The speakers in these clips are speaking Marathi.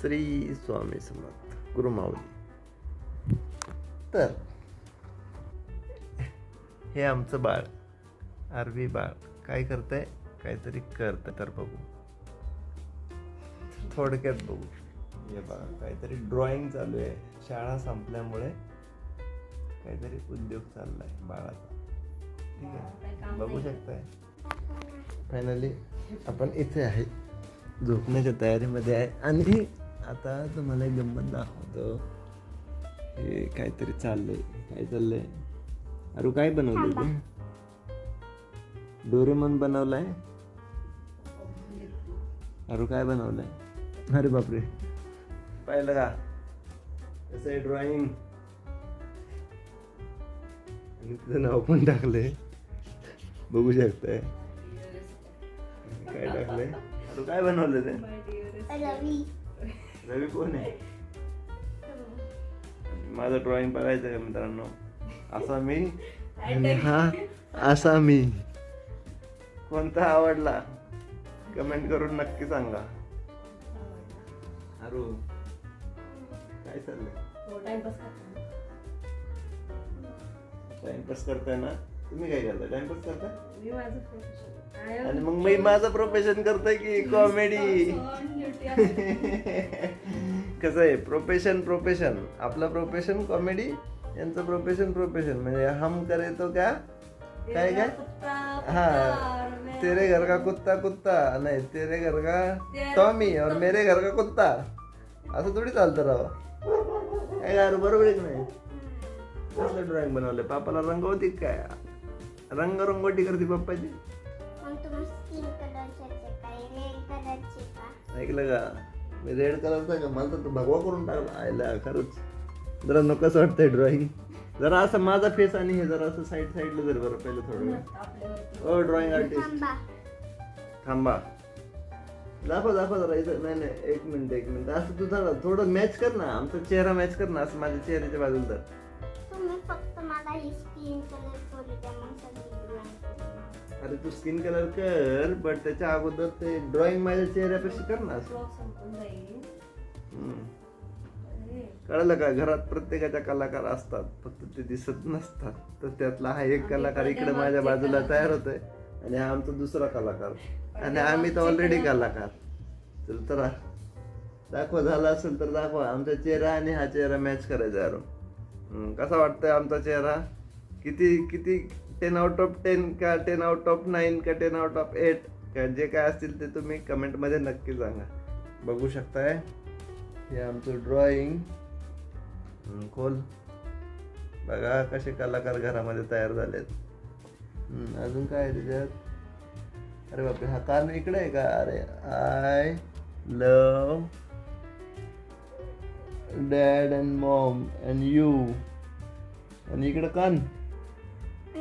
श्री स्वामी समर्थ गुरुमाऊली. तर हे आमचं बाळ आरवी बाळ काय करतंय? काहीतरी करतंय. तर बघू. थोडक्यात बघू. हे बघा काहीतरी ड्रॉइंग चालू आहे. शाळा संपल्यामुळे काहीतरी उद्योग चाललाय बाळाचा. ठीक आहे? बघू शकताय? फायनली आपण इथे आहे. झोपण्याच्या तयारीमध्ये आहे. आणि आता तुम्हाला एक गंमत दाखवतो. हे काहीतरी चाललंय काय चाललंय? अरे काय बनवलंय तू? डोरेमॉन बनवलाय? अरे काय बनवलंय? अरे बापरे. पाहिलं का? कसं आहे ड्रॉइंग आणि तिचं नाव पण टाकलंय. बघू शकताय. काय टाकलंय? अरे काय बनवलं ते? रवी कोण आहे माझं ड्रॉइंग बघायचं का मित्रांनो? असा मी. हा असा मी. कोणता आवडला? कमेंट करून नक्की सांगा. अरू. काय चाललंय? टाइमपास करताय ना? तुम्ही काय करताय? टाइमपास करताय? आणि मग मी माझं प्रोफेशन करतोय की कॉमेडी कसं आहे? प्रोफेशन प्रोफेशन आपलं प्रोफेशन कॉमेडी यांचं प्रोफेशन प्रोफेशन म्हणजे हम करे तो क्या? काय काय? हा. तेरे घर का कुत्ता कुत्ता. नाही तेरे घर का टॉमी और मेरे घर का कुत्ता. असं थोडी चालतं राव. काय यार बरोबर की नाही? कसलं ड्रॉइंग बनवलंय. पापाला रंगवती काय? रंग रंगोटी करते पप्पाची ऐकलं का? मी रेड कलरचा का? मला तर तो भगवा करून टाकला. आयला खरंच. जरा नको कसं वाटतंय ड्रॉइंग जरा असं माझा फेस आणि हे जरा असं साईड साईडला जर बरं पहिलं थोडं. ओ ड्रॉइंग आर्टिस्ट थांबा. थांबा. दाखव दाखव जरा इथं. नाही नाही एक मिनिट एक मिनिट. असं तू जरा थोडं मॅच कर ना. आमचा चेहरा मॅच कर ना असं माझ्या चेहऱ्याच्या बाजूला तर. तुम्ही फक्त मला ही स्किन कलर करू द्या मग सगळी. drawing करू. अरे तू स्किन कलर कर बट त्याच्या अगोदर ते ड्रॉइंग माझ्या चेहऱ्यापाशी कर ना. कळलं का? घरात प्रत्येकाच्या कलाकार असतात फक्त ते दिसत नसतात. तर त्यातला हा एक कलाकार इकडे माझ्या बाजूला तयार होतोय आणि हा आमचा दुसरा कलाकार. आणि आम्ही तर ऑलरेडी कलाकार. तर तर दाखवा झाला असेल तर दाखवा. आमचा चेहरा आणि हा चेहरा मॅच करायचा यार कसा वाटतोय आमचा चेहरा? किती किती टेन आउट ऑफ टेन का टेन आउट ऑफ नाईन का टेन आउट ऑफ एट का जे काय असतील ते तुम्ही कमेंटमध्ये नक्की सांगा. बघू शकताय. हे आमचं ड्रॉइंग खोल. बघा कसे कलाकार घरामध्ये तयार झालेत. अजून काय आहे त्याच्यात? अरे बापरे हा कान इकडे आहे का? अरे I love dad and mom and you आणि इकडं कान.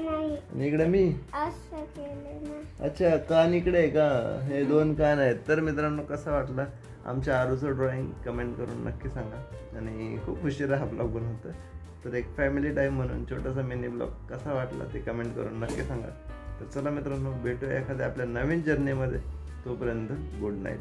नाही. आणि इकडे मी? असं केलं ना. अच्छा कान इकडे आहे का? हे दोन कान आहेत. तर मित्रांनो कसं वाटलं आमच्या आरूचं ड्रॉइंग कमेंट करून नक्की सांगा. आणि खूप उशिरा हा ब्लॉग बनवतो तर एक फॅमिली टाईम म्हणून छोटासा मिनी ब्लॉग कसा वाटला ते कमेंट करून नक्की सांगा. तर चला मित्रांनो भेटूया एखाद्या आपल्या नवीन जर्नीमध्ये तोपर्यंत गुड नाईट